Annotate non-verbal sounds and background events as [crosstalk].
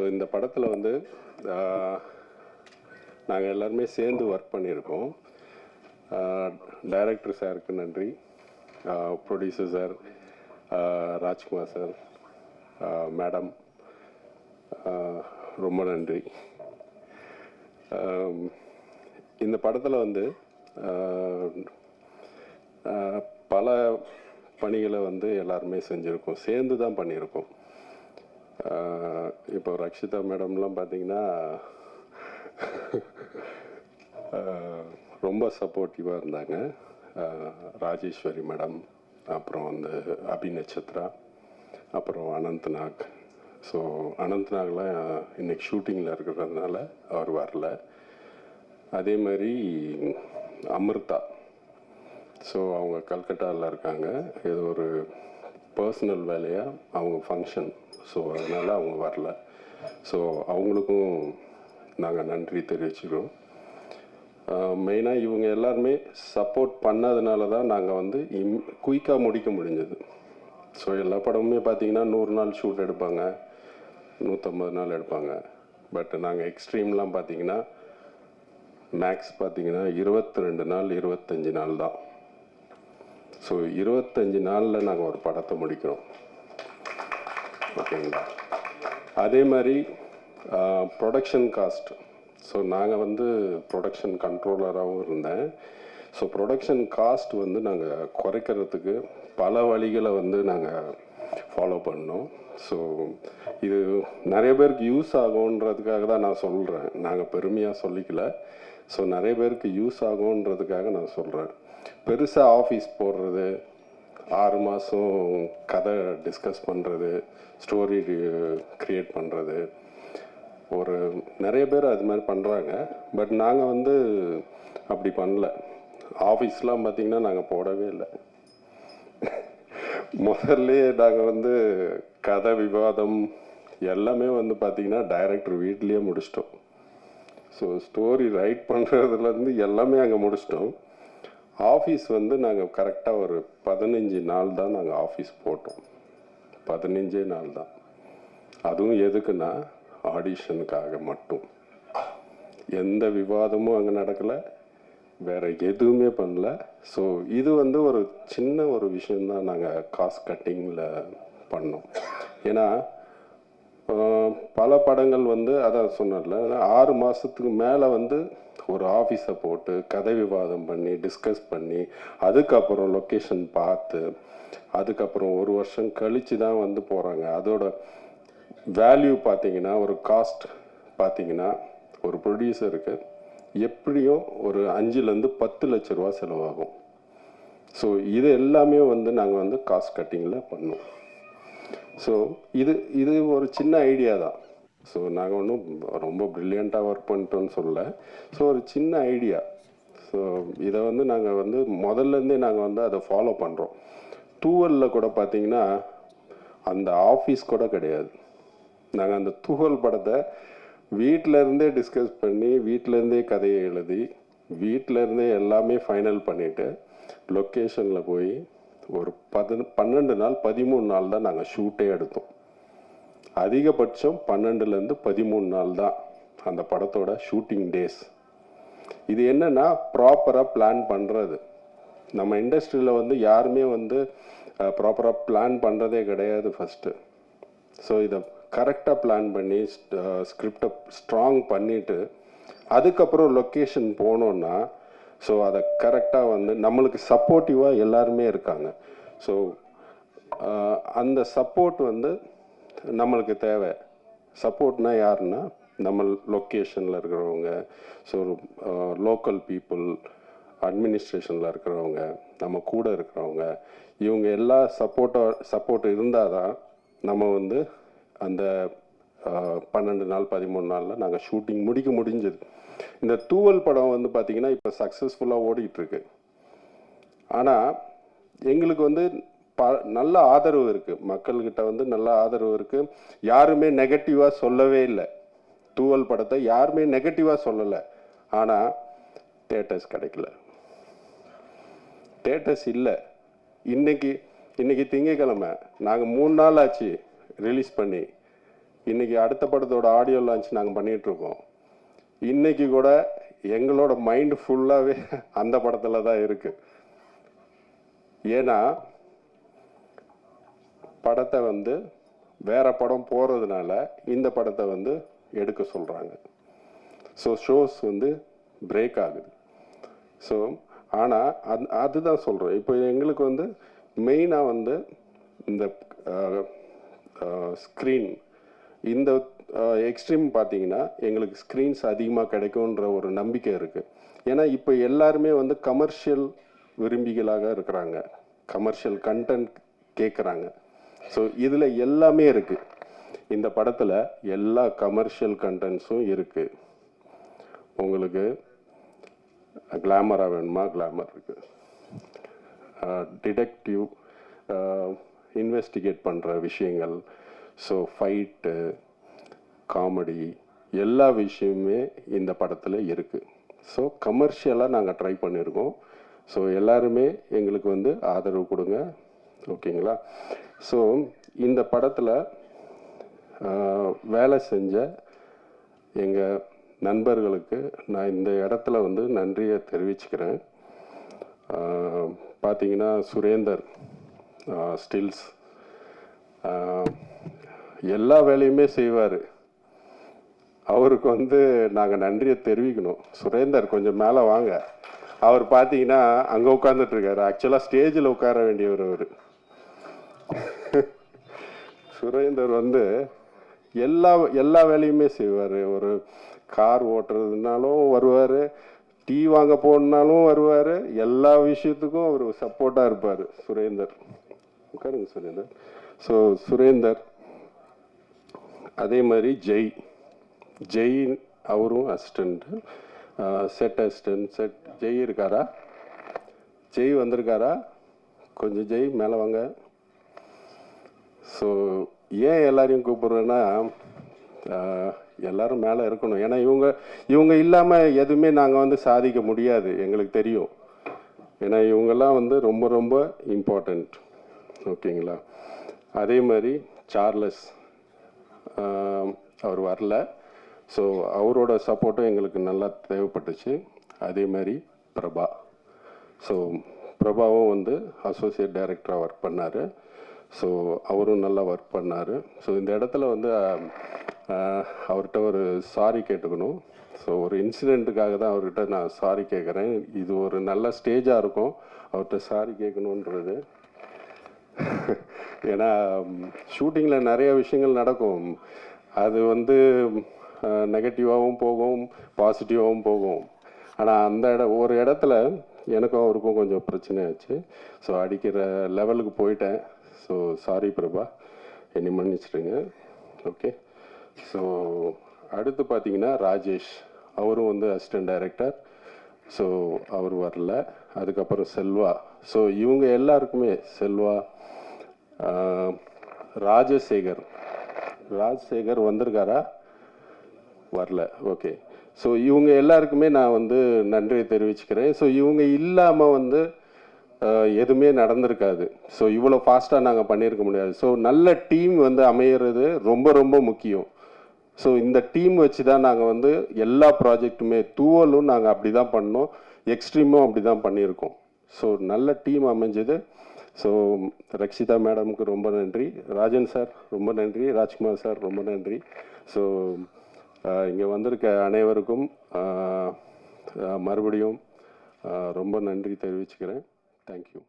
So இந்த படத்தில் வந்து நாங்கள் எல்லாருமே சேர்ந்து ஒர்க் பண்ணியிருக்கோம். டைரக்டர் சாருக்கு நன்றி. Producer sir Rajkumar sir madam ரொம்ப நன்றி. இந்த படத்தில் வந்து பல பணிகளை வந்து எல்லாருமே செஞ்சுருக்கோம். சேர்ந்து தான் பண்ணியிருக்கோம். இப்போ ரக்ஷிதா மேடம்லாம் பார்த்தீங்கன்னா ரொம்ப சப்போர்ட்டிவாக இருந்தாங்க. ராஜேஸ்வரி மேடம் அப்புறம் வந்து அபி நட்சத்ரா அப்புறம் அனந்த்நாக். ஸோ அனந்த்நாக்லாம் இன்னைக்கு ஷூட்டிங்கில் இருக்கிறதுனால அவர் வரல. அதே மாதிரி அமிர்தா. ஸோ அவங்க கல்கட்டாவில் இருக்காங்க. ஏதோ ஒரு பர்சனல் வேலையாக அவங்க ஃபங்க்ஷன் ஸோ அதனால் அவங்க வரல. ஸோ அவங்களுக்கும் நாங்கள் நன்றி தெரிவிச்சுக்கிறோம். மெயினாக இவங்க எல்லாருமே சப்போர்ட் பண்ணதுனால தான் நாங்கள் வந்து இம் குயிக்காக முடிக்க முடிஞ்சது. ஸோ எல்லா படமுமே பார்த்தீங்கன்னா நூறு நாள் ஷூட் எடுப்பாங்க. நூற்றம்பது நாள் எடுப்பாங்க. பட் நாங்கள் எக்ஸ்ட்ரீம்லாம் பார்த்தீங்கன்னா மேக்ஸ் பார்த்தீங்கன்னா இருபத்தி ரெண்டு நாள் இருபத்தஞ்சி நாள் தான். ஸோ இருபத்தஞ்சி நாளில் நாங்கள் ஒரு படத்தை முடிக்கிறோம். ஓகேங்களா அதே மாதிரி ப்ரொடக்ஷன் காஸ்ட் ஸோ நாங்கள் வந்து ப்ரொடக்ஷன் கண்ட்ரோலராகவும் இருந்தேன். ஸோ ப்ரொடக்ஷன் காஸ்ட் வந்து நாங்கள் குறைக்கிறதுக்கு பல வழிகளை வந்து நாங்கள் ஃபாலோ பண்ணோம். ஸோ இது நிறைய பேருக்கு யூஸ் ஆகுன்றதுக்காக தான் நான் சொல்கிறேன் நாங்கள் பெருமையாக சொல்லிக்கல. ஸோ நிறைய பேருக்கு யூஸ் ஆகுன்றதுக்காக நான் சொல்கிறேன் பெருசாக ஆஃபீஸ் போடுறது ஆறு மாதம் கதை டிஸ்கஸ் பண்ணுறது ஸ்டோரி க்ரியேட் பண்ணுறது ஒரு நிறைய பேர் அது மாதிரி பண்ணுறாங்க பட் நாங்கள் வந்து அப்படி பண்ணல. ஆஃபீஸ்லாம் பார்த்திங்கன்னா நாங்கள் போடவே இல்லை. [laughs] முதல்லையே நாங்கள் வந்து கதை விவாதம் எல்லாமே வந்து பார்த்திங்கன்னா டைரக்டர் வீட்லேயே முடிச்சிட்டோம். ஸோ ஸ்டோரி ரைட் பண்ணுறதுலேருந்து எல்லாமே அங்கே முடிச்சிட்டோம். ஆஃபீஸ் வந்து நாங்கள் கரெக்டாக ஒரு பதினஞ்சு நாள் தான் நாங்கள் ஆஃபீஸ் போட்டோம். பதினஞ்சே நாள் தான். அதுவும் எதுக்குன்னா ஆடிஷனுக்காக மட்டும். எந்த விவாதமும் அங்கே நடக்கலை. வேறு எதுவுமே பண்ணல. ஸோ இது வந்து ஒரு சின்ன ஒரு விஷயந்தான் நாங்கள் காஸ்ட் கட்டிங்கில் பண்ணோம். ஏன்னா பல படங்கள் வந்து அதான் சொன்னல ஆறு மாதத்துக்கு மேலே வந்து ஒரு ஆஃபீஸை போட்டு கதை விவாதம் பண்ணி டிஸ்கஸ் பண்ணி அதுக்கப்புறம் லொக்கேஷன் பார்த்து அதுக்கப்புறம் ஒரு வருஷம் கழித்து தான் வந்து போகிறாங்க அதோட வேல்யூ பார்த்தீங்கன்னா ஒரு காஸ்ட் பார்த்தீங்கன்னா ஒரு ப்ரொடியூசருக்கு எப்படியும் ஒரு அஞ்சுலேருந்து பத்து லட்ச ரூபா செலவாகும். ஸோ இது எல்லாமே வந்து நாங்கள் வந்து காஸ்ட் கட்டிங்கில் பண்ணோம். ஸோ இது இது ஒரு சின்ன ஐடியா தான். ஸோ நாங்கள் ஒன்றும் ரொம்ப ப்ரில்லியண்ட்டாக ஒர்க் பண்ணிட்டோம்னு சொல்லலை. ஸோ ஒரு சின்ன ஐடியா ஸோ இதை வந்து நாங்கள் வந்து முதல்லேருந்தே நாங்கள் வந்து அதை ஃபாலோ பண்ணுறோம் தூவலில் கூட பார்த்தீங்கன்னா அந்த ஆஃபீஸ் கூட கிடையாது. நாங்கள் அந்த தூவல் படத்தை வீட்டிலருந்தே டிஸ்கஸ் பண்ணி வீட்டிலருந்தே கதையை எழுதி வீட்டிலருந்தே எல்லாமே ஃபைனல் பண்ணிவிட்டு லொக்கேஷனில் போய் ஒரு பதி பன்னெண்டு நாள் பதிமூணு நாள் தான் நாங்கள் ஷூட்டே எடுத்தோம். அதிகபட்சம் பன்னெண்டுலேருந்து பதிமூணு நாள் தான் அந்த படத்தோட ஷூட்டிங் டேஸ். இது என்னென்னா ப்ராப்பராக பிளான் பண்ணுறது நம்ம இண்டஸ்ட்ரியில் வந்து யாருமே வந்து ப்ராப்பராக பிளான் பண்ணுறதே கிடையாது ஃபஸ்ட்டு ஸோ இதை கரெக்டாக பிளான் பண்ணி ஸ்கிரிப்டை ஸ்ட்ராங் பண்ணிவிட்டு அதுக்கப்புறம் லொக்கேஷன் போனோன்னா ஸோ அதை கரெக்டாக வந்து நம்மளுக்கு சப்போர்ட்டிவாக எல்லாருமே இருக்காங்க. ஸோ அந்த சப்போர்ட் வந்து நம்மளுக்கு தேவை. சப்போர்ட்னா யாருன்னா நம்ம லொக்கேஷனில் இருக்கிறவங்க ஸோ லோக்கல் பீப்புள் அட்மினிஸ்ட்ரேஷனில் இருக்கிறவங்க நம்ம கூட இருக்கிறவங்க இவங்க எல்லா சப்போர்ட்டோ சப்போர்ட் இருந்தால் தான் நம்ம வந்து அந்த uh, பன்னெண்டு நாள் பதிமூணு நாளில் நாங்கள் ஷூட்டிங் முடிக்க முடிஞ்சது. இந்த தூவல் படம் வந்து பார்த்திங்கன்னா இப்போ சக்ஸஸ்ஃபுல்லாக ஓடிட்டுருக்கு ஆனால் எங்களுக்கு வந்து ப நல்ல ஆதரவு இருக்குது மக்கள்கிட்ட வந்து நல்ல ஆதரவு இருக்குது யாருமே நெகட்டிவாக சொல்லவே இல்லை. தூவல் படத்தை யாருமே நெகட்டிவாக சொல்லலை. ஆனால் தேட்டர்ஸ் கிடைக்கல. தேட்டர்ஸ் இல்லை. இன்னைக்கு இன்னைக்கு திங்கக்கிழமை நாங்கள் மூணு நாள் ஆச்சு ரிலீஸ் பண்ணி. இன்னைக்கு அடுத்த படத்தோட ஆடியோ லான்ச் நாங்கள் பண்ணிகிட்ருக்கோம் இன்னைக்கு கூட எங்களோட மைண்ட் ஃபுல்லாகவே அந்த படத்தில் தான் இருக்குது ஏன்னா படத்தை வந்து வேறு படம் போகிறதுனால இந்த படத்தை வந்து எடுக்க சொல்கிறாங்க ஸோ ஷோஸ் வந்து பிரேக் ஆகுது. ஸோ ஆனால் அது அதுதான் சொல்கிறோம் இப்போ எங்களுக்கு வந்து மெயினாக வந்து இந்த ஸ்க்ரீன் இந்த எக்ஸ்ட்ரீம் பார்த்தீங்கன்னா எங்களுக்கு ஸ்க்ரீன்ஸ் அதிகமாக கிடைக்குன்ற ஒரு நம்பிக்கை இருக்குது ஏன்னா இப்போ எல்லாருமே வந்து கமர்ஷியல் விரும்பிகளாக இருக்கிறாங்க. கமர்ஷியல் கண்டென்ட் கேட்குறாங்க ஸோ இதில் எல்லாமே இருக்குது இந்த படத்தில் எல்லா கமர்ஷியல் கண்டென்ட்ஸும் இருக்குது உங்களுக்கு கிளாமராக வேணுமா? கிளாமர் இருக்குது டிடெக்டிவ் இன்வெஸ்டிகேட் பண்ணுற விஷயங்கள் ஸோ ஃபைட்டு காமெடி எல்லா விஷயமுமே இந்த படத்தில் இருக்குது ஸோ கமர்ஷியலாக நாங்கள் ட்ரை பண்ணியிருக்கோம் ஸோ எல்லாருமே எங்களுக்கு வந்து ஆதரவு கொடுங்க. ஓகேங்களா? ஸோ இந்த படத்தில் வேலை செஞ்ச எங்கள் நண்பர்களுக்கு நான் இந்த இடத்துல வந்து நன்றியை தெரிவிச்சுக்கிறேன். பார்த்தீங்கன்னா சுரேந்தர் ஸ்டில்ஸ் எல்லா வேலையுமே செய்வார். அவருக்கு வந்து நாங்கள் நன்றியை தெரிவிக்கணும். சுரேந்தர் கொஞ்சம் மேலே வாங்க. அவர் பார்த்தீங்கன்னா அங்கே உட்காந்துட்டுருக்காரு ஆக்சுவலாக ஸ்டேஜில் உட்கார வேண்டியவர் அவர். சுரேந்தர் வந்து எல்லா எல்லா வேலையுமே செய்வார். ஒரு கார் ஓட்டுறதுனாலும் வருவார் டீ வாங்க போனாலும் வருவார் எல்லா விஷயத்துக்கும் அவர் சப்போர்ட்டாக இருப்பார் சுரேந்தர். உட்காருங்க சுரேந்தர். ஸோ சுரேந்தர் அதே மாதிரி ஜெய். ஜெய் அவரும் assistant set assistant set Jai இருக்காரா? ஜெய் வந்திருக்காரா? கொஞ்சம் ஜெய் மேலே வாங்க. ஸோ ஏன் எல்லாரையும் கூப்பிட்றேன்னா எல்லோரும் எல்லாரும் மேலே இருக்கணும். ஏன்னா இவங்க இவங்க இல்லாமல் எதுவுமே நாங்கள் வந்து சாதிக்க முடியாது எங்களுக்கு தெரியும். ஏன்னா இவங்கெல்லாம் வந்து ரொம்ப ரொம்ப இம்பார்ட்டண்ட் ஓகேங்களா? அதே மாதிரி சார்லஸ் அவர் வரல. ஸோ அவரோட சப்போர்ட்டும் எங்களுக்கு நல்லா தேவைப்பட்டுச்சு. அதே மாதிரி பிரபா. ஸோ பிரபாவும் வந்து அசோசியேட் டைரக்டராக ஒர்க் பண்ணார். ஸோ அவரும் நல்லா ஒர்க் பண்ணார். ஸோ இந்த இடத்துல வந்து அவர்கிட்ட ஒரு சாரி கேட்டுக்கணும். ஸோ ஒரு இன்சிடெண்ட்டுக்காக தான் அவர்கிட்ட நான் சாரி கேட்குறேன் இது ஒரு நல்ல ஸ்டேஜாக இருக்கும். அவர்கிட்ட சாரி கேட்கணுன்றது [laughs] ஏன்னா ஷூட்டிங்கில் நிறைய விஷயங்கள் நடக்கும். அது வந்து நெகட்டிவாகவும் போகும் பாசிட்டிவாகவும் போகும். ஆனால் அந்த இட ஒரு இடத்துல எனக்கும் அவருக்கும் கொஞ்சம் பிரச்சனை ஆச்சு ஸோ அடிக்கிற லெவலுக்கு போயிட்டேன். ஸோ சாரி பிரபா என்னை மன்னிச்சிடுங்க. ஓகே ஸோ அடுத்து பார்த்தீங்கன்னா ராஜேஷ். அவரும் வந்து அசிஸ்டன்ட் டைரக்டர் ஸோ அவர் வரல. அதுக்கப்புறம் செல்வா. ஸோ இவங்க எல்லாருக்குமே செல்வா ராஜசேகர். ராஜசேகர் வந்திருக்காரா? வரல. ஓகே ஸோ இவங்க எல்லாருக்குமே நான் வந்து நன்றியை தெரிவிச்சுக்கிறேன். ஸோ இவங்க இல்லாமல் வந்து எதுவுமே நடந்திருக்காது. ஸோ இவ்வளோ ஃபாஸ்ட்டாக நாங்கள் பண்ணியிருக்க முடியாது. ஸோ நல்ல டீம் வந்து அமையிறது ரொம்ப ரொம்ப முக்கியம். ஸோ இந்த டீம் வச்சு தான் நாங்கள் வந்து எல்லா ப்ராஜெக்ட்டுமே தூவலும் நாங்கள் அப்படி தான் பண்ணோம். எக்ஸ்ட்ரீமும் அப்படி தான் பண்ணியிருக்கோம். ஸோ நல்ல டீம் அமைஞ்சது. ஸோ ரக்ஷிதா மேடமுக்கு ரொம்ப நன்றி. ராஜன் சார் ரொம்ப நன்றி. ராஜ்குமார் சார் ரொம்ப நன்றி. ஸோ இங்கே வந்திருக்க அனைவருக்கும் மறுபடியும் ரொம்ப நன்றி தெரிவிச்சுக்கிறேன். Thank you.